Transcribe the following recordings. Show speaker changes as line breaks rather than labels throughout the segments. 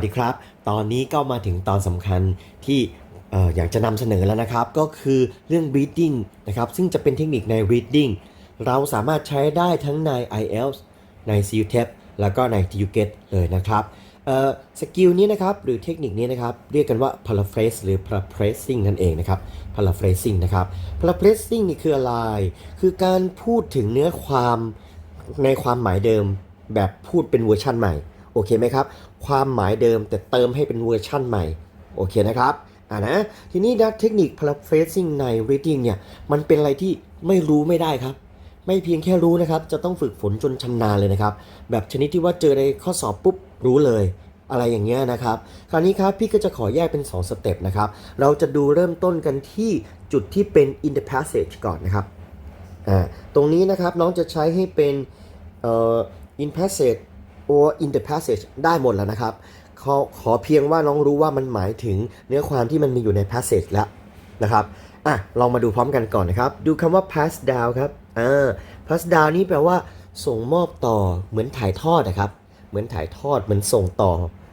สวัสดีครับ ตอนนี้ก็มาถึงตอนสำคัญที่อยากจะนำเสนอแล้วนะครับ ก็คือเรื่อง reading นะครับ ซึ่งจะเป็นเทคนิคใน reading เราสามารถใช้ได้ทั้งใน IELTS ใน CUTEP แล้วก็ใน TUGET เลยนะครับสกิลนี้นะครับ หรือเทคนิคนี้นะครับ เรียกกันว่า paraphrase หรือ paraphrasing นั่นเองนะครับ paraphrasing นะครับ paraphrasing นี่คืออะไร คือการพูดถึงเนื้อความในความหมายเดิมแบบพูดเป็นเวอร์ชั่นใหม่ โอเคไหมครับ ความหมายเดิมแต่เติมให้เป็นเวอร์ชั่นใหม่ โอเคนะครับอ่านะทีนี้นะเทคนิค paraphrasing ใน reading เนี่ยมันเป็นอะไรที่ไม่รู้ไม่ได้ครับ ไม่เพียงแค่รู้นะครับ จะต้องฝึกฝนจนชำนาญเลยนะครับ แบบชนิดที่ว่าเจอในข้อสอบปุ๊บรู้เลยอะไรอย่างเงี้ยนะครับ คราวนี้ครับพี่ก็จะขอแยกเป็น 2 สเต็ปนะครับ เราจะดูเริ่มต้นกันที่จุดที่เป็น in the passage ก่อนนะครับอ่าตรงนี้นะครับน้องจะใช้ให้เป็นเอ่อ in passage or in the passage ได้หมดแล้วนะครับขอขอเพียงว่าน้องรู้ว่ามันหมายถึงเนื้อความที่มันมีอยู่ใน passage แล้วนะครับอะลองมาดูพร้อมกันก่อนนะครับ ดูคำว่า pass down ครับอ่า pass down นี่แปลว่า ส่งมอบต่อเหมือนถ่ายทอดนะครับ เหมือนถ่ายทอดเหมือนส่งต่อ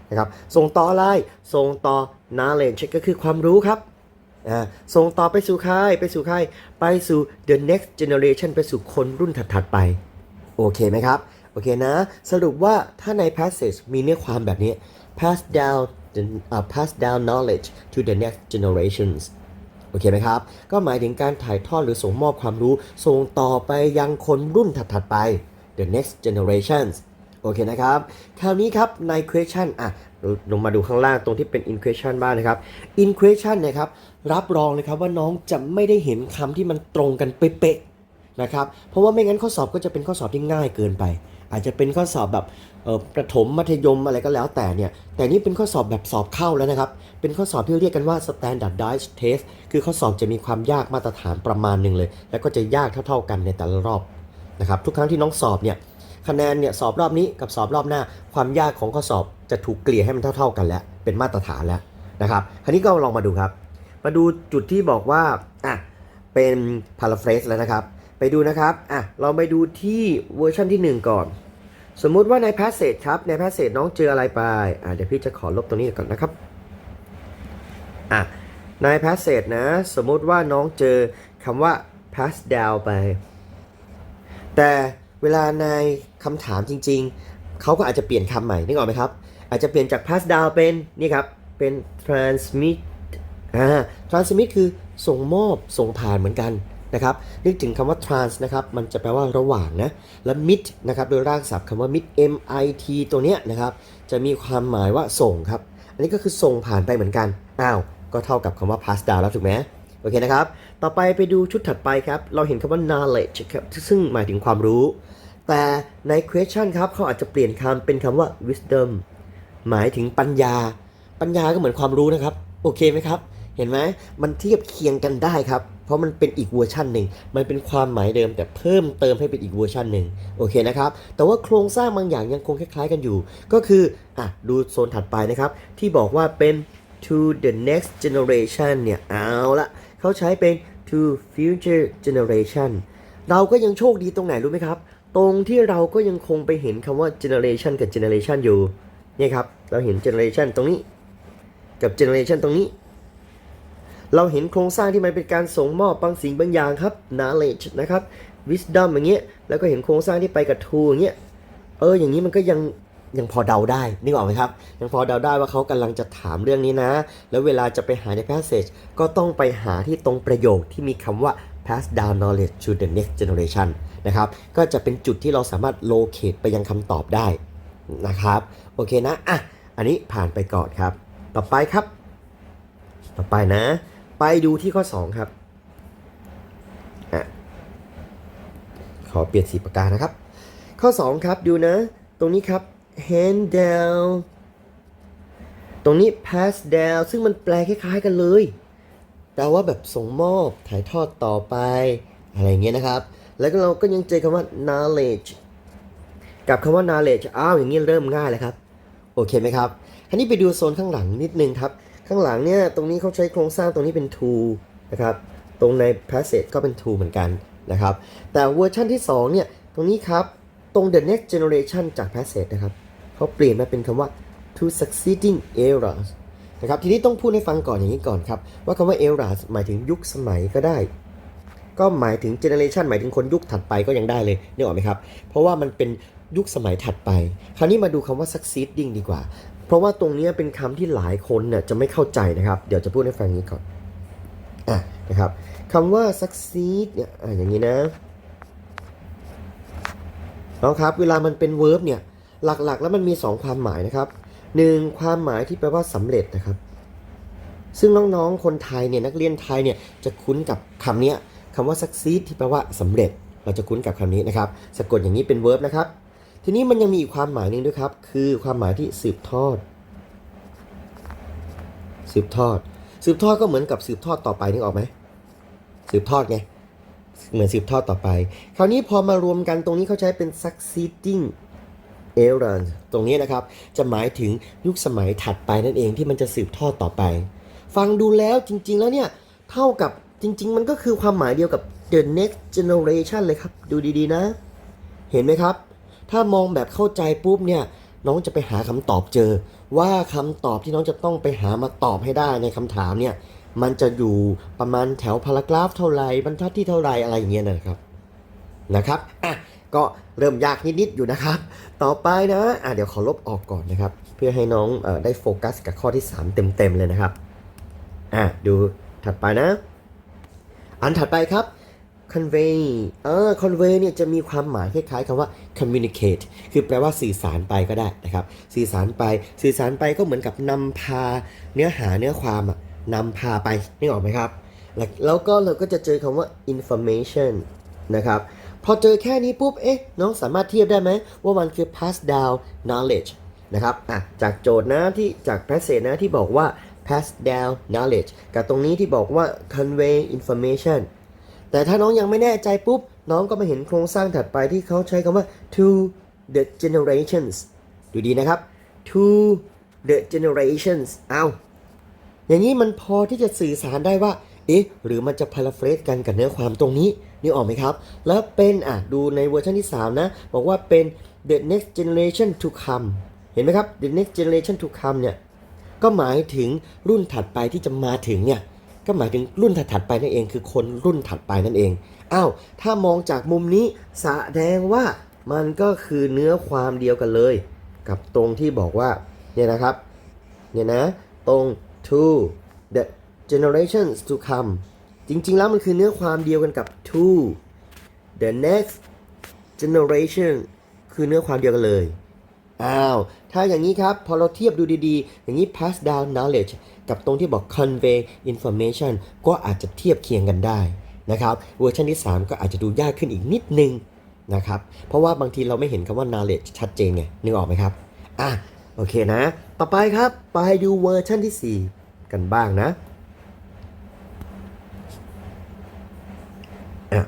นะครับส่งต่ออะไรส่งต่อ knowledge ก็คือความรู้ครับอ่าส่งต่อไปสู่ใครไปสู่ใครไปสู่ the next generation ไปสู่คนรุ่นถัดๆไป โอเคไหมครับ อเคนะ สรุปว่าถ้าใน passage มีเนื้อความแบบนี้ pass down the uh, pass down knowledge to the next generations โอเคไหมครับ ก็หมายถึงการถ่ายทอดหรือส่งมอบความรู้ ส่งต่อไปยังคนรุ่นถัดๆไป the next generations โอเคนะครับ คราวนี้ครับใน question อะลงมาดูข้างล่างตรงที่เป็น in question บ้างนะครับ in question เนะครับ รับรองเลยครับว่าน้องจะไม่ได้เห็นคำที่มันตรงกันเป๊ะๆนะครับ เพราะว่าไม่งั้นข้อสอบก็จะเป็นข้อสอบที่ง่ายเกินไป อาจจะเป็นข้อสอบแบบประถมมัธยมอะไรก็แล้วแต่เนี่ย แต่นี่เป็นข้อสอบแบบสอบเข้าแล้วนะครับ เป็นข้อสอบที่เรียกกันว่า standardized test คือข้อสอบจะมีความยากมาตรฐานประมาณหนึ่งเลย แล้วก็จะยากเท่าๆกันในแต่ละรอบนะครับทุกครั้งที่น้องสอบเนี่ยคะแนนเนี่ยสอบรอบนี้กับสอบรอบหน้า ความยากของข้อสอบจะถูกเกลี่ยให้มันเท่า ๆกันแล้ว เป็นมาตรฐานแล้วนะครับคราวนี้ก็ลองมาดูครับ มาดูจุดที่บอกว่าอะเป็น paraphrase แล้วนะครับ ไปดูนะครับอะเราไปดูที่เวอร์ชันที่ 1 ก่อน สมมุติว่าใน passage ครับ ใน passage น้องเจออะไรไปอะเดี๋ยวพี่จะขอลบตรงนี้ก่อนนะครับอะใน passage นะ สมมุติว่าน้องเจอคำว่า pass down ไป แต่เวลาในคำถามจริง ๆ เขาก็อาจจะเปลี่ยนคำใหม่นึกออกไหมครับ อาจจะเปลี่ยนจาก pass down เป็น นี่ครับ เป็น transmit อ่า transmit คือส่งมอบ ส่งผ่านเหมือนกัน นะครับนึกถึงคำว่า trans นะครับมันจะแปลว่าระหว่างนะและ mit นะครับโดยรากศัพท์คำว่า mit m i t ตัวเนี้ยนะครับจะมีความหมายว่าส่งครับ อันนี้ก็คือส่งผ่านไปเหมือนกันอ้าวก็เท่ากับคำว่า pass down แล้วถูกไหมโอเคนะครับ ต่อไปไปดูชุดถัดไปครับ เราเห็นคำว่า knowledge ครับซึ่งหมายถึงความรู้ แต่ใน question ครับเขาอาจจะเปลี่ยนคำเป็นคำว่า wisdom หมายถึงปัญญา ปัญญาก็เหมือนความรู้นะครับ โอเคไหมครับ เห็นไหมมันเทียบเคียงกันได้ครับ เพราะมันเป็นอีกเวอร์ชันหนึ่ง มันเป็นความหมายเดิมแต่เพิ่มเติมให้เป็นอีกเวอร์ชันหนึ่งโอเคนะครับ แต่ว่าโครงสร้างบางอย่างยังคงคล้ายๆกันอยู่ ก็คืออะดูโซนถัดไปนะครับ ที่บอกว่าเป็น to the next generation เนี่ยเอาละเขาใช้เป็น to future generation เราก็ยังโชคดีตรงไหนรู้ไหมครับ ตรงที่เราก็ยังคงไปเห็นคำว่า generation กับ generation อยู่นี่ครับ เราเห็น generation ตรงนี้ กับ generation ตรงนี้ เราเห็นโครงสร้างที่มันเป็นการส่งมอบบางสิ่งบางอย่างครับ knowledge นะครับ wisdom อย่างเงี้ยแล้วก็เห็นโครงสร้างที่ไปกับ to อย่างเงี้ยเอออย่างนี้มันก็ยังยังพอเดาได้นึกออกไหมครับ ยังพอเดาได้ว่าเขากำลังจะถามเรื่องนี้นะ แล้วเวลาจะไปหาใน passage ก็ต้องไปหาที่ตรงประโยคที่มีคำว่า pass down knowledge to the next generation นะครับก็จะเป็นจุดที่เราสามารถ locate ไปยังคำตอบได้นะครับโอเคนะอะอันนี้ผ่านไปก่อนครับ ต่อไปครับ ต่อไปนะ ไปดูที่ข้อ 2 ครับอขอเปลี่ยนสีปากกานะครับ ข้อ 2 ครับดูนะ ตรงนี้ครับ hand down ตรงนี้ pass down ซึ่งมันแปลคล้ายๆกันเลยแต่ว่าแบบส่งมอบถ่ายทอดต่อไป อะไรเงี้ยนะครับ แล้วก็เราก็ยังเจอคำว่า knowledge กับคำว่า knowledge อ้าวอย่างนี้เริ่มง่ายแล้วครับ โอเคไหมครับทีนี้ไปดูโซนข้างหลังนิดนึงครับ ข้างหลังเนี่ยตรงนี้เขาใช้โครงสร้างตรงนี้เป็น to นะครับ ตรงใน passage ก็เป็น to เหมือนกันนะครับ แต่เวอร์ชันที่ 2 เนี่ย ตรงนี้ครับ ตรง the next generation จาก passage นะครับเขาเปลี่ยนมาเป็นคำว่า to succeeding eras นะครับ ทีนี้ต้องพูดให้ฟังก่อนอย่างนี้ก่อนครับ ว่าคำว่า eras หมายถึงยุคสมัยก็ได้ ก็หมายถึง generation หมายถึงคนยุคถัดไปก็ยังได้เลยนึกออกไหมครับ เพราะว่ามันเป็นยุคสมัยถัดไป คราวนี้มาดูคำว่า succeeding ดีกว่า เพราะว่าตรงนี้เป็นคำที่หลายคนเนี่ยจะไม่เข้าใจนะครับ เดี๋ยวจะพูดให้ฟังนี้ก่อนอะนะครับคำว่า succeed เนี่ยอะอย่างนี้นะน้องครับ เวลามันเป็น verb เนี่ย หลักๆ แล้วมันมี 2 ความหมายนะครับหนึ่งความหมายที่แปลว่าสำเร็จนะครับ ซึ่งน้องๆ คนไทยเนี่ยนักเรียนไทยเนี่ยจะคุ้นกับคำนี้คำว่า succeed ที่แปลว่าสำเร็จ เราจะคุ้นกับคำนี้นะครับ สะกดอย่างนี้เป็น verb นะครับ ทีนี้มันยังมีอีกความหมายหนึ่งด้วยครับ คือความหมายที่สืบทอด สืบทอด สืบทอดก็เหมือนกับสืบทอดต่อไปนึกออกไหมสืบทอดไงเหมือนสืบทอดต่อไป คราวนี้พอมารวมกันตรงนี้เขาใช้เป็น succeeding era ตรงนี้นะครับ จะหมายถึงยุคสมัยถัดไปนั่นเองที่มันจะสืบทอดต่อไป ฟังดูแล้วจริง ๆ แล้วเนี่ยเท่ากับจริง ๆ มันก็คือความหมายเดียวกับ the next generation เลยครับ ดูดีๆนะ เห็นไหมครับ ถ้ามองแบบเข้าใจปุ๊บเนี่ยน้องจะไปหาคำตอบเจอ ว่าคำตอบที่น้องจะต้องไปหามาตอบให้ได้ในคำถามเนี่ยมันจะอยู่ประมาณแถวพารากราฟเท่าไรบรรทัดที่เท่าไรอะไรอย่างเงี้ยนะครับนะครับอะก็เริ่มยากนิดๆอยู่นะครับ ต่อไปนะอะเดี๋ยวขอลบออกก่อนนะครับ เพื่อให้น้องอได้โฟกัสกับข้อที่ 3 เต็มๆเลยนะครับอะดูถัดไปนะ อันถัดไปครับ convey เออ convey เนี่ยจะมีความหมายคล้ายๆคำว่า communicate คือแปลว่าสื่อสารไปก็ได้นะครับ สื่อสารไป สื่อสารไปก็เหมือนกับนำพาเนื้อหาเนื้อความอะนำพาไปนึกออกไหมครับแล้วแล้วก็เราก็จะเจอคำว่า information นะครับ พอเจอแค่นี้ปุ๊บ เอ๊ะ น้องสามารถเทียบได้ไหม ว่ามันคือ pass down knowledge นะครับ อะ จากโจทย์นะที่จาก passage นะที่บอกว่า pass down knowledge กับตรงนี้ที่บอกว่า convey information แต่ถ้าน้องยังไม่แน่ใจปุ๊บ น้องก็มาเห็นโครงสร้างถัดไปที่เขาใช้คำว่า to the generations ดูดีนะครับ to the generations เอาอย่างนี้มันพอที่จะสื่อสารได้ว่า เอ๊ะ หรือมันจะ paraphrase กันกับเนื้อความตรงนี้นี่ออกไหมครับ แล้วเป็น อะ ดูในเวอร์ชันที่ 3 นะ บอกว่าเป็น the next generation to come เห็นไหมครับ the next generation to come เนี่ย ก็หมายถึงรุ่นถัดไปที่จะมาถึงเนี่ย ก็หมายถึงรุ่นถัดไปนั่นเอง คือคนรุ่นถัดไปนั่นเองอ้าวถ้ามองจากมุมนี้แสดงว่ามันก็คือเนื้อความเดียวกันเลย กับตรงที่บอกว่าเนี่ยนะครับเนี่ยนะตรง to the generations to come จริงๆแล้วมันคือเนื้อความเดียวกันกับ to the next generation คือเนื้อความเดียวกันเลย อ้าว ถ้าอย่างนี้ครับ พอเราเทียบดูดีๆ อย่างนี้ pass down knowledge กับตรงที่บอก convey information ก็อาจจะเทียบเคียงกันได้นะครับเวอร์ชันที่ 3 ก็อาจจะดูยากขึ้นอีกนิดนึงนะครับเพราะว่าบางทีเราไม่เห็นคำว่า knowledge ชัดเจนไงนึกออกไหมครับอะโอเคนะ ต่อไปครับไปดูเวอร์ชันที่ 4 กันบ้างนะอะ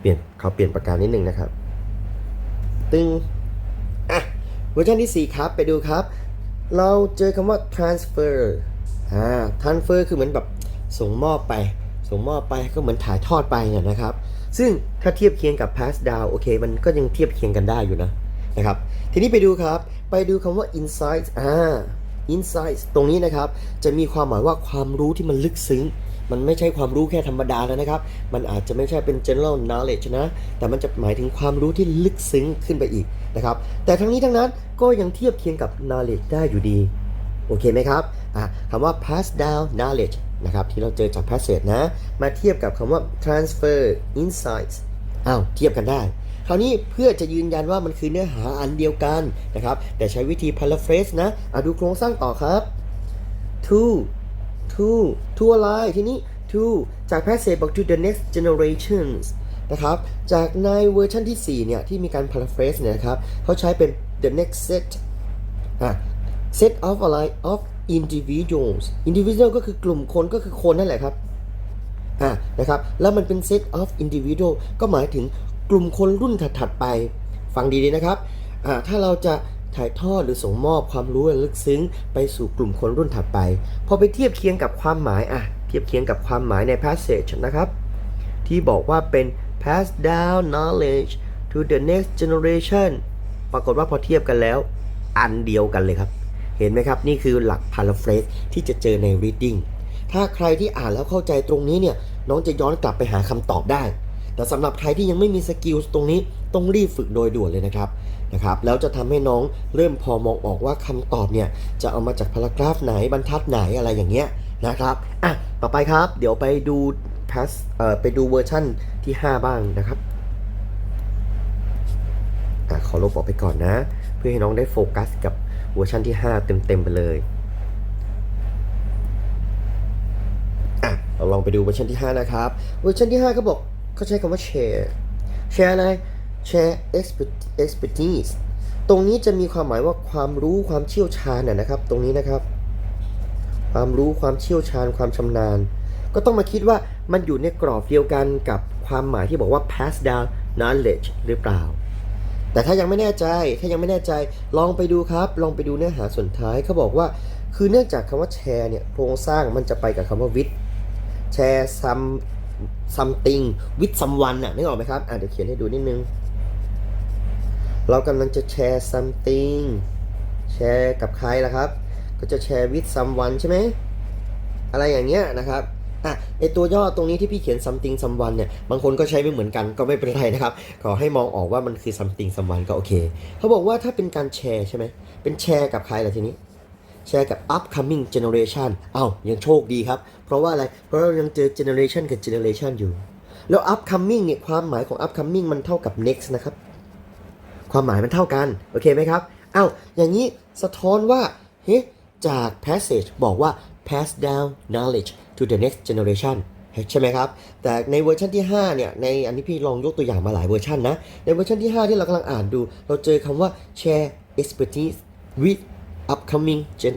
เปลี่ยนเขาเปลี่ยนประการนิดนึงนะครับ ตึงอะเวอร์ชันที่ 4 ครับไปดูครับ เราเจอคำว่า transfer อ่า transfer คือเหมือนแบบส่งมอบไป ส่งมอบไปก็เหมือนถ่ายทอดไปเนี่ยนะครับ ซึ่งถ้าเทียบเคียงกับ pass down โอเค มันก็ยังเทียบเคียงกันได้อยู่นะนะครับ ทีนี้ไปดูครับ ไปดูคำว่า insight อ่า insight ตรงนี้นะครับ จะมีความหมายว่าความรู้ที่มันลึกซึ้ง มันไม่ใช่ความรู้แค่ธรรมดาแล้วนะครับ มันอาจจะไม่ใช่เป็น general knowledge นะ แต่มันจะหมายถึงความรู้ที่ลึกซึ้งขึ้นไปอีกนะครับ แต่ทั้งนี้ทั้งนั้นก็ยังเทียบเคียงกับ knowledge ได้อยู่ดี โอเคไหมครับคำว่า pass down knowledge นะครับที่เราเจอจาก passage นะ มาเทียบกับคำว่า transfer insights อ้าวเทียบกันได้คราวนี้เพื่อจะยืนยันว่ามันคือเนื้อหาอันเดียวกันนะครับ แต่ใช้วิธี paraphrase นะอะดูโครงสร้างต่อครับ to to to อะไรทีนี้ to จาก passage บอก to the next generations นะครับ จากในเวอร์ชันที่ 4 เนี่ย ที่มีการ paraphrase เนี่ยนะครับเขาใช้เป็น the next set อะ set of อะไร of individuals individual ก็คือกลุ่มคนก็คือคนนั่นแหละครับอะนะครับ แล้วมันเป็น set of individual ก็หมายถึงกลุ่มคนรุ่นถัดๆไป ฟังดีๆนะครับอ่าถ้าเราจะ ถ่ายทอดหรือส่งมอบความรู้ลึกซึ้ง ไปสู่กลุ่มคนรุ่นถัดไป พอไปเทียบเคียงกับความหมายอะเทียบเคียงกับความหมายใน passage นะครับ ที่บอกว่าเป็น pass down knowledge to the next generation ปรากฏว่าพอเทียบกันแล้ว อันเดียวกันเลยครับ เห็นไหมครับ นี่คือหลัก paraphrase ที่จะเจอใน reading ถ้าใครที่อ่านแล้วเข้าใจตรงนี้เนี่ยน้องจะย้อนกลับไปหาคำตอบได้ แต่สำหรับใครที่ยังไม่มีสกิลตรงนี้ต้องรีบฝึกโดยด่วนเลยนะครับ นะครับแล้วจะทำให้น้องเริ่มพอมองออกว่าคำตอบเนี่ยจะเอามาจากพารากราฟไหนบรรทัดไหนอะไรอย่างเงี้ยนะครับอะต่อไปครับ เดี๋ยวไปดู pass เอ่อไปดูเวอร์ชั่นที่ 5 บ้างนะครับอะขอลบออกไปก่อนนะ เพื่อให้น้องได้โฟกัสกับเวอร์ชันที่ 5 เต็มๆไปเลยอะเราลองไปดูเวอร์ชันที่ 5 นะครับ เวอร์ชันที่5เขาบอกเขาใช้คำว่า share share อะไร share expertise ตรงนี้จะมีความหมายว่าความรู้ความเชี่ยวชาญนะนะครับ ตรงนี้นะครับ ความรู้ความเชี่ยวชาญความชำนาญ ก็ต้องมาคิดว่ามันอยู่ในกรอบเดียวกันกับความหมายที่บอกว่า pass down knowledge หรือเปล่า แต่ถ้ายังไม่แน่ใจถ้ายังไม่แน่ใจลองไปดูครับ ลองไปดูเนื้อหาส่วนท้ายเขาบอกว่า คือเนื่องจากคำว่าแชร์เนี่ยโครงสร้างมันจะไปกับคำว่าวิทแชร์ some something with someone น่ะนึกออกไหมครับอะเดี๋ยวเขียนให้ดูนิดนึง เรากำลังจะแชร์ something แชร์กับใครล่ะครับ ก็จะแชร์ with someone ใช่ไหม อะไรอย่างเงี้ยนะครับอะไอตัวย่อตรงนี้ที่พี่เขียน something someone เนี่ย บางคนก็ใช้ไม่เหมือนกันก็ไม่เป็นไรนะครับ ขอให้มองออกว่ามันคือ something someone ก็โอเค เขาบอกว่าถ้าเป็นการแชร์ใช่ไหม เป็นแชร์กับใครล่ะทีนี้ แชร์กับ upcoming generation เอ้ายังโชคดีครับ เพราะว่าอะไร เพราะเรายังเจอ generation กับ generation อยู่ แล้ว upcoming เนี่ยความหมายของ upcoming มันเท่ากับ next นะครับ ความหมายมันเท่ากัน โอเคไหมครับเอ้าวอย่างนี้สะท้อนว่าเฮ้จาก passage บอกว่า pass down knowledge to the next generation ใช่ไหมครับ แต่ในเวอร์ชันที่ 5 เนี่ย ในอันนี้พี่ลองยกตัวอย่างมาหลายเวอร์ชันนะ ในเวอร์ชันที่ 5 ที่เรากำลังอ่านดู เราเจอคำว่า share expertise with upcoming gen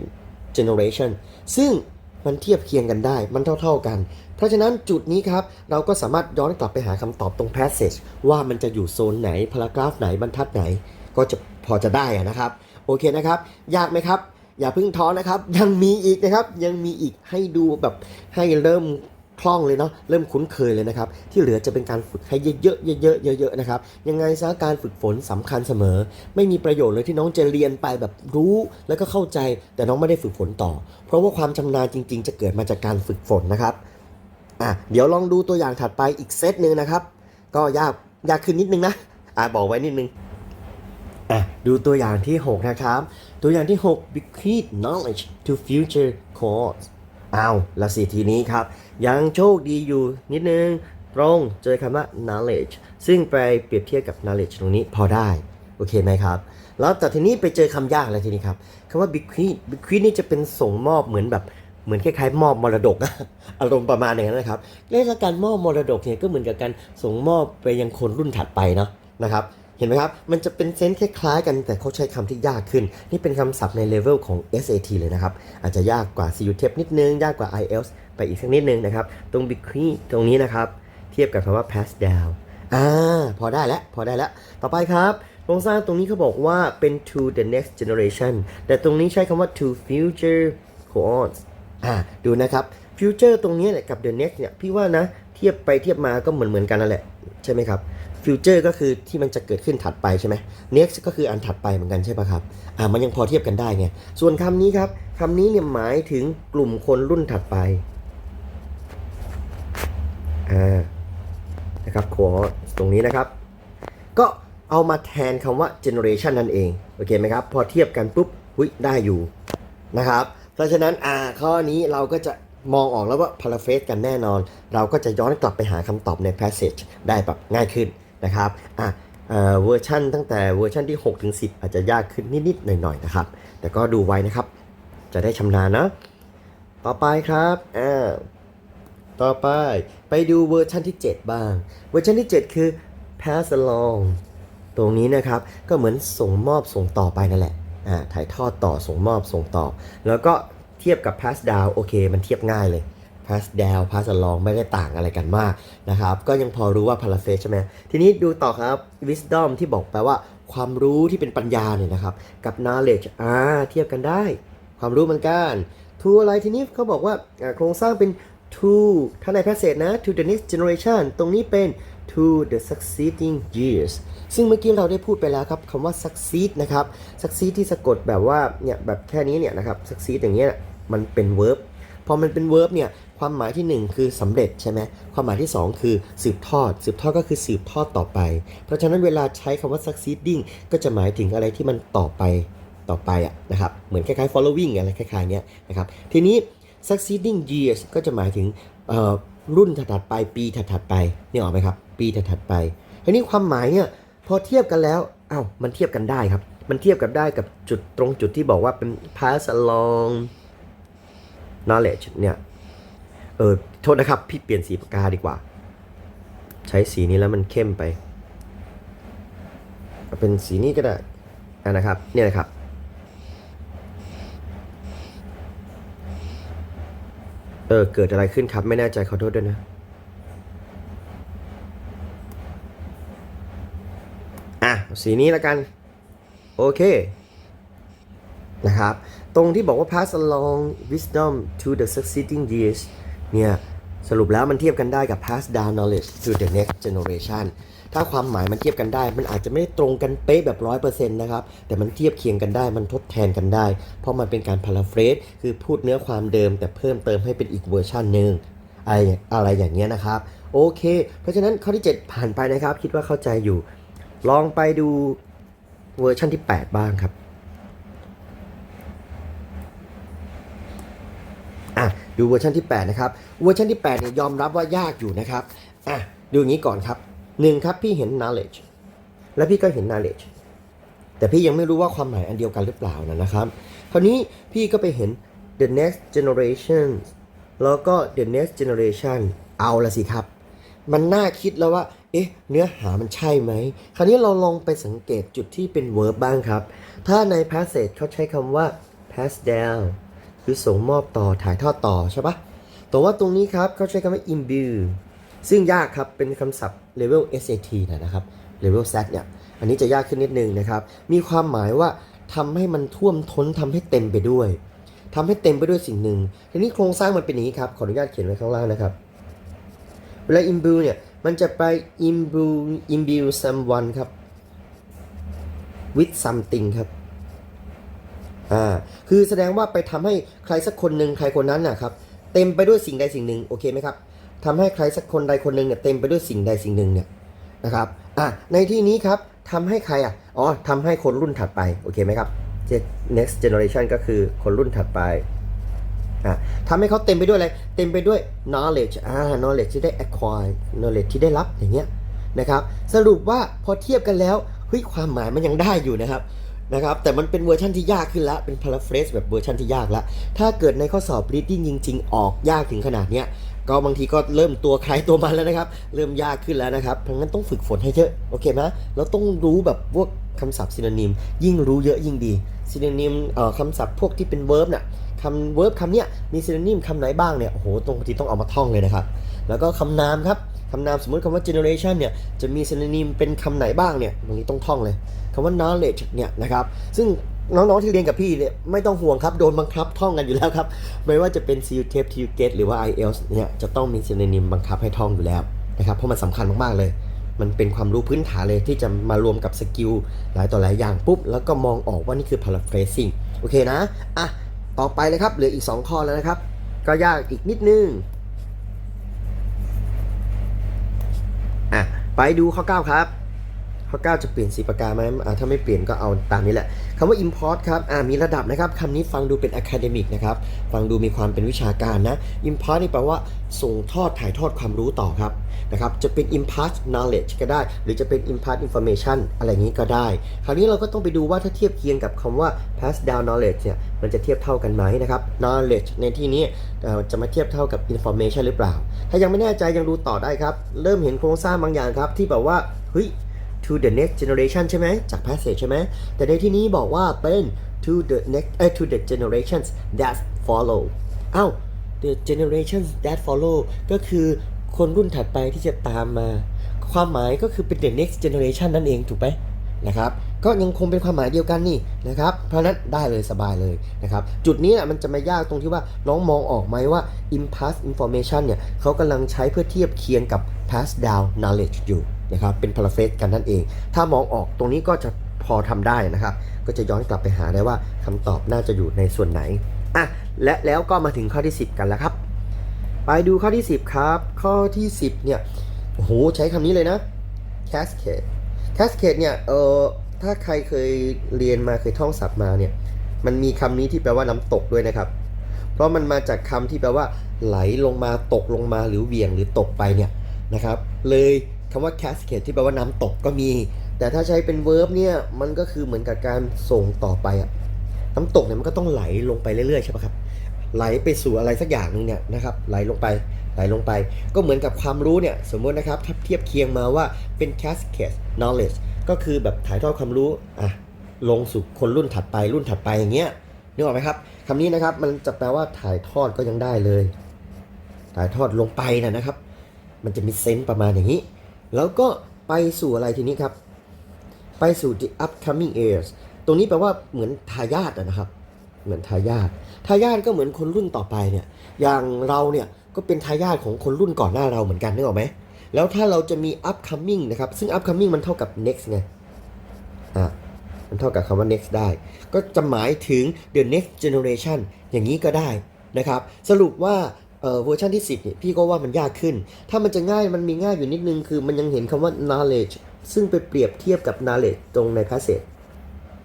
generation ซึ่งมันเทียบเคียงกันได้ มันเท่าๆกัน เพราะฉะนั้นจุดนี้ครับ เราก็สามารถย้อนกลับไปหาคำตอบตรง passage ว่ามันจะอยู่โซนไหนพารากราฟไหนบรรทัดไหน ก็จะพอจะได้นะครับ โอเคนะครับ ยากไหมครับ อย่าเพิ่งท้อนะครับ ยังมีอีกนะครับ ยังมีอีกให้ดูแบบให้เริ่มคล่องเลยเนาะเริ่มคุ้นเคยเลยนะครับ ที่เหลือจะเป็นการฝึกให้เยอะๆเยอะๆเยอะๆนะครับยังไงซะการฝึกฝนสำคัญเสมอ ไม่มีประโยชน์เลยที่น้องจะเรียนไปแบบรู้แล้วก็เข้าใจ แต่น้องไม่ได้ฝึกฝนต่อ เพราะว่าความชำนาญจริง ๆ จะเกิดมาจากการฝึกฝนนะครับ อะเดี๋ยวลองดูตัวอย่างถัดไปอีกเซตหนึ่งนะครับ ก็ยากยากขึ้นนิดนึงนะอะบอกไว้นิดนึงอะดูตัวอย่างที่ 6 นะครับ ตัวอย่างที่ 6 bequeath knowledge to future cohorts อ้าวและสิทีนี้ครับ ยังโชคดีอยู่นิดนึง ตรงเจอคำว่า knowledge ซึ่งไปเปรียบเทียบกับ knowledge ตรงนี้พอได้ โอเคไหมครับ แล้วแต่ทีนี้ไปเจอคำยากอะไรทีนี้ครับคำว่า bequeath bequeath นี่จะเป็นส่งมอบเหมือนแบบ เหมือนคล้ายๆมอบมรดก อารมณ์ประมาณอย่างนั้นนะครับเรื่องการมอบมรดกเนี่ยก็เหมือนกับการส่งมอบไปยังคนรุ่นถัดไปเนาะนะครับเห็นไหมครับ มันจะเป็นเซนส์คล้ายๆกันแต่เขาใช้คำที่ยากขึ้น นี่เป็นคำศัพท์ในเลเวลของ SAT เลยนะครับ อาจจะยากกว่า CU t e p นิดนึง ยากกว่า IELTS ไปอีกสักนิดนึงนะครับ ตรง b i c r e ตรงนี้นะครับ เทียบกับคำว่า pass down อ่า พอได้แล้ว พอได้แล้ว ต่อไปครับ โครงสร้างตรงนี้เขาบอกว่าเป็น to the next generation แต่ตรงนี้ใช้คำว่า to future cohorts อ่าดูนะครับ future ตรงนี้เนี่ยกับ the next เนี่ยพี่ว่านะเทียบไปเทียบมาก็เหมือนเหมือนๆกันนั่นแหละใช่ไหมครับ future ก็คือที่มันจะเกิดขึ้นถัดไปใช่ไหม next ก็คืออันถัดไปเหมือนกันใช่ปะครับอ่ามันยังพอเทียบกันได้ไงส่วนคำนี้ครับคำนี้เนี่ยหมายถึงกลุ่มคนรุ่นถัดไปอ่านะครับขอตรงนี้นะครับ ก็เอามาแทนคำว่า generation นั่นเอง โอเคไหมครับ พอเทียบกันปุ๊บหุยได้อยู่นะครับ เพราะฉะนั้นอ่าข้อนี้เราก็จะมองออกแล้วว่า paraphrase กันแน่นอน เราก็จะย้อนกลับไปหาคำตอบใน passage ได้แบบง่ายขึ้นนะครับอะเวอร์ชันตั้งแต่เวอร์ชันที่6ถึง10 อาจจะยากขึ้นนิดๆหน่อยๆนะครับ แต่ก็ดูไว้นะครับ จะได้ชำนาญนะต่อไปครับอ่าต่อไปไปดูเวอร์ชันที่ 7 บ้าง เวอร์ชันที่ 7 คือ pass along ตรงนี้นะครับก็เหมือนส่งมอบส่งต่อไปนั่นแหละ ถ่ายทอดต่อส่งมอบส่งต่อ แล้วก็เทียบกับ pass down โอเค มันเทียบง่ายเลย pass down pass along ไม่ได้ต่างอะไรกันมากนะครับ ก็ยังพอรู้ว่า paraphrase ใช่ไหมทีนี้ดูต่อครับ wisdom ที่บอกแปลว่าความรู้ที่เป็นปัญญาเนี่ยนะครับ กับ knowledge อ่าเทียบกันได้ ความรู้เหมือนกัน to อะไรทีนี้เขาบอกว่าโครงสร้างเป็น to ถ้าใน passage นะ to the next generation ตรงนี้เป็น to the succeeding years ซึ่งเมื่อกี้เราได้พูดไปแล้วครับคำว่า succeed นะครับ succeed ที่สะกดแบบว่าเนี่ยแบบแค่นี้เนี่ยนะครับ succeed อย่างเงี้ยมันเป็น verb พอมันเป็น verb เนี่ยความหมายที่ 1 คือสำเร็จใช่ไหมความหมายที่ 2 คือสืบทอด สืบทอดก็คือสืบทอดต่อไป เพราะฉะนั้นเวลาใช้คำว่า succeeding ก็จะหมายถึงอะไรที่มันต่อไปต่อไปอะนะครับเหมือนคล้ายๆ following อะไรคล้ายๆเนี้ยนะครับทีนี้ succeeding years ก็จะหมายถึงเอ่อรุ่นถัดๆไปปีถัดๆไปนี่ออกไหมครับ ปีถัดๆไปทีนี้ความหมายเนี่ยพอเทียบกันแล้วอ้าวมันเทียบกันได้ครับ มันเทียบกันได้กับจุดตรงจุดที่บอกว่าเป็น pass along knowledge เนี่ยเออโทษนะครับ พี่เปลี่ยนสีปากกาดีกว่า ใช้สีนี้แล้วมันเข้มไป เป็นสีนี้ก็ได้นะครับ เนี่ยนะครับเออเกิดอะไรขึ้นครับ ไม่แน่ใจขอโทษด้วยนะ อะ สีนี้แล้วกันโอเคนะครับ ตรงที่บอกว่า pass along wisdom to the succeeding years เนี่ย สรุปแล้วมันเทียบกันได้กับ pass down knowledge to the next generation ถ้าความหมายมันเทียบกันได้ มันอาจจะไม่ตรงกันเป๊ะแบบร้อยเปอร์เซ็นต์นะครับ แต่มันเทียบเคียงกันได้ มันทดแทนกันได้ เพราะมันเป็นการ paraphrase คือพูดเนื้อความเดิม แต่เพิ่มเติมให้เป็นอีกเวอร์ชันหนึ่งอะไรอะไรอย่างเงี้ยนะครับ โอเค เพราะฉะนั้นข้อที่ 7 ผ่านไปนะครับ คิดว่าเข้าใจอยู่ ลองไปดูเวอร์ชันที่ 8 บ้างครับอะดูเวอร์ชันที่ 8 นะครับ เวอร์ชันที่ 8 เนี่ยยอมรับว่ายากอยู่นะครับอะดูอย่างนี้ก่อนครับหนึ่งครับพี่เห็น knowledge และพี่ก็เห็น knowledge แต่พี่ยังไม่รู้ว่าความหมายอันเดียวกันหรือเปล่านะนะครับ คราวนี้พี่ก็ไปเห็น the next generation แล้วก็ the next generation เอาละสิครับ มันน่าคิดแล้วว่า เอ๊ะ เนื้อหามันใช่ไหม คราวนี้เราลองไปสังเกตจุดที่เป็น verb บ้างครับ ถ้าใน passage เขาใช้คำว่า pass down คือส่งมอบต่อถ่ายทอดต่อใช่ปะแต่ว่าตรงนี้ครับเขาใช้คำว่า imbue ซึ่งยากครับ เป็นคำศัพท์ level SAT นะครับ level Z เนี่ย อันนี้จะยากขึ้นนิดนึงนะครับ มีความหมายว่าทำให้มันท่วมท้นทำให้เต็มไปด้วยทำให้เต็มไปด้วยสิ่งหนึ่งทีนี้โครงสร้างมันเป็นอย่างนี้ครับ ขออนุญาตเขียนไว้ข้างล่างนะครับ เวลา imbue เนี่ย มันจะไป imbue imbue someone ครับ with something ครับอ่าคือแสดงว่าไปทำให้ใครสักคนหนึ่งใครคนนั้นนะครับ เต็มไปด้วยสิ่งใดสิ่งหนึ่งโอเคไหมครับทำให้ใครสักคนใดคนหนึ่งเนี่ยเต็มไปด้วยสิ่งใดสิ่งหนึ่งเนี่ยนะครับอะในที่นี้ครับทำให้ใครอะอ๋อทำให้คนรุ่นถัดไป โอเคไหมครับ next generation ก็คือคนรุ่นถัดไป ทำให้เขาเต็มไปด้วยอะไร เต็มไปด้วย knowledge อ่า knowledge ที่ได้ acquire knowledge ที่ได้รับอย่างเงี้ยนะครับ สรุปว่าพอเทียบกันแล้วเฮ้ยความหมายมันยังได้อยู่นะครับนะครับ แต่มันเป็นเวอร์ชันที่ยากขึ้นล้วเป็น paraphrase แบบเวอร์ชันที่ยากล้วถ้าเกิดในข้อสอบ reading จริง ๆ ออกยากถึงขนาดเนี้ยก็บางทีก็เริ่มตัวใครตัวมันแล้วนะครับ เริ่มยากขึ้นแล้วนะครับเพราะงั้นต้องฝึกฝนให้เยอะ โอเคไหมเราต้องรู้แบบพวกคำศัพท์ synonym ยิ่งรู้เยอะยิ่งดี synonym เอ่อคำศัพท์พวกที่เป็น verb น่ะคำ verb คำเนี้ยมี synonym คำไหนบ้างเนี่ยโอ้โหตรงทีต้องเอามาท่องเลยนะครับ แล้วก็คำนามครับคำนามสมมติคำว่า generation เนี่ยจะมี synonym เป็นคำไหนบ้างเนี่ยบางทีต้องท่องเลยคำว่า knowledge เนี่ยนะครับซึ่งน้องๆที่เรียนกับพี่เนี่ยไม่ต้องห่วงครับ โดนบังคับท่องกันอยู่แล้วครับ ไม่ว่าจะเป็น CU TAPE TU GET หรือว่า IELTS เนี่ยจะต้องมี synonym บังคับให้ท่องอยู่แล้วนะครับเพราะมันสำคัญมากๆเลย มันเป็นความรู้พื้นฐานเลยที่จะมารวมกับสกิลหลายต่อหลายอย่างปุ๊บ แล้วก็มองออกว่านี่คือ paraphrasing โอเคนะ อะ ต่อไปเลยครับ เหลืออีก 2 ข้อแล้วนะครับ ก็ยากอีกนิดนึง อะ ไปดูข้อ 9 ครับ ข้อ9จะเปลี่ยนสีปากกาไหมถ้าไม่เปลี่ยนก็เอาตามนี้แหละคำว่า import ครับมีระดับนะครับคำนี้ฟังดูเป็น academic นะครับ ฟังดูมีความเป็นวิชาการนะ import นี่แปลว่าส่งทอดถ่ายทอดความรู้ต่อครับนะครับ จะเป็น impart knowledge ก็ได้ หรือจะเป็น impart information อะไรอย่างนี้ก็ได้ คราวนี้เราก็ต้องไปดูว่าถ้าเทียบเคียงกับคำว่า pass down knowledge เนี่ย มันจะเทียบเท่ากันไหมนะครับ knowledge ในที่นี้จะมาเทียบเท่ากับ information หรือเปล่า ถ้ายังไม่แน่ใจยังดูต่อได้ครับ เริ่มเห็นโครงสร้างบางอย่างครับที่แบบว่า เฮ้ย to the next generation ใช่ไหมจาก passage ใช่ไหม แต่ในที่นี้บอกว่าเป็น to the next เอ้ to the generations that follow อ้าว the generations that follow ก็คือคนรุ่นถัดไปที่จะตามมา ความหมายก็คือเป็น the next generation นั่นเองถูกไหมนะครับ ก็ยังคงเป็นความหมายเดียวกันนี่นะครับ เพราะนั้นได้เลยสบายเลยนะครับ จุดนี้น่ะมันจะไม่ยากตรงที่ว่าน้องมองออกไหมว่า impasse information เนี่ยเขากำลังใช้เพื่อเทียบเคียงกับ pass down knowledge อยู่ นะครับเป็น paraphrase กันนั่นเอง ถ้ามองออกตรงนี้ก็จะพอทำได้นะครับ ก็จะย้อนกลับไปหาได้ว่าคำตอบน่าจะอยู่ในส่วนไหนอะและแล้วก็มาถึงข้อที่ 10 กันแล้วครับ ไปดูข้อที่ 10 ครับ ข้อที่ 10เนี่ยโอ้โหใช้คำนี้เลยนะ cascade cascade เนี่ยเออถ้าใครเคยเรียนมาเคยท่องศัพท์มาเนี่ยมันมีคำนี้ที่แปลว่าน้ำตกด้วยนะครับ เพราะมันมาจากคำที่แปลว่า ไหลลงมาตกลงมาหรือเวี่ยงหรือตกไปเนี่ยนะครับ เลย คำว่า cascade ที่แปลว่าน้ำตกก็มี แต่ถ้าใช้เป็น verb เนี่ย มันก็คือเหมือนกับการส่งต่อไปอะน้ำตกเนี่ยมันก็ต้องไหลลงไปเรื่อยๆใช่ปะครับ ไหลไปสู่อะไรสักอย่างหนึ่งเนี่ยนะครับ ไหลลงไป ไหลลงไป ก็เหมือนกับความรู้เนี่ย สมมตินะครับ ถ้าเทียบเคียงมาว่าเป็น cascade knowledge ก็คือแบบถ่ายทอดความรู้อะลงสู่คนรุ่นถัดไปรุ่นถัดไปอย่างเงี้ยนึกออกไหมครับคำนี้นะครับมันจะแปลว่าถ่ายทอดก็ยังได้เลย ถ่ายทอดลงไปนะนะครับ มันจะมีเซนส์ประมาณอย่างนี้ แล้วก็ไปสู่อะไรทีนี้ครับ ไปสู่ the upcoming heirs ตรงนี้แปลว่าเหมือนทายาทนะครับ เหมือนทายาททายาทก็เหมือนคนรุ่นต่อไปเนี่ย อย่างเราเนี่ยก็เป็นทายาทของคนรุ่นก่อนหน้าเราเหมือนกันนึกออกไหมแล้วถ้าเราจะมี upcoming นะครับ ซึ่ง upcoming มันเท่ากับ next ไงอะมันเท่ากับคำว่า next ได้ ก็จะหมายถึง the next generation อย่างนี้ก็ได้นะครับ สรุปว่า เอ่อเวอร์ชันที่ 10เนี่ยพี่ก็ว่ามันยากขึ้น ถ้ามันจะง่ายมันมีง่ายอยู่นิดนึง คือมันยังเห็นคำว่า knowledge ซึ่งไปเปรียบเทียบกับ knowledge ตรงใน passage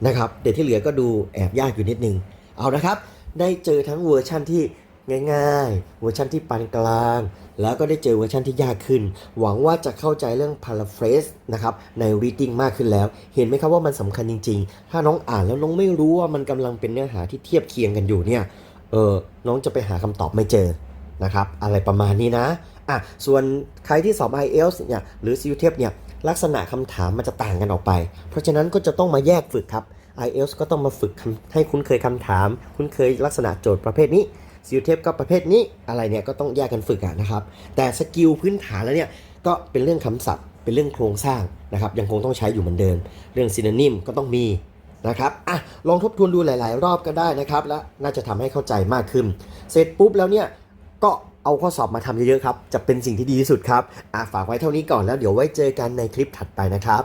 นะครับแต่ที่เหลือก็ดูแอบยากอยู่นิดนึง เอานะครับ ได้เจอทั้งเวอร์ชั่นที่ง่ายๆ เวอร์ชันที่ปานกลาง แล้วก็ได้เจอเวอร์ชันที่ยากขึ้น หวังว่าจะเข้าใจเรื่อง paraphrase นะครับใน reading มากขึ้นแล้ว เห็นไหมครับว่ามันสำคัญจริง ๆ ถ้าน้องอ่านแล้วน้องไม่รู้ว่ามันกำลังเป็นเนื้อหาที่เทียบเคียงกันอยู่เนี่ย เออ น้องจะไปหาคำตอบไม่เจอ นะครับอะไรประมาณนี้นะอะส่วนใครที่สอบ IELTS เนี่ยหรือ CU t e p เนี่ยลักษณะคำถามมันจะต่างกันออกไป เพราะฉะนั้นก็จะต้องมาแยกฝึกครับ IELTS ก็ต้องมาฝึกให้คุ้นเคยคำถาม คุ้นเคยลักษณะโจทย์ประเภทนี้ซิลเทปก็ประเภทนี้อะไรเนี่ยก็ต้องแยกกันฝึกอะนะครับ แต่สกิลพื้นฐานแล้วเนี่ยก็เป็นเรื่องคำศัพท์ เป็นเรื่องโครงสร้างนะครับยังคงต้องใช้อยู่เหมือนเดิม เรื่องซีน o นิมก็ต้องมีนะครับอะลองทบทวนดูหลาย ๆ รอบก็ได้นะครับ และน่าจะทำให้เข้าใจมากขึ้น เสร็จปุ๊บแล้วเนี่ย ก็เอาข้อสอบมาทำเยอะๆครับ จะเป็นสิ่งที่ดีที่สุดครับอะฝากไว้เท่านี้ก่อนแล้วเดี๋ยวไว้เจอกันในคลิปถัดไปนะครับ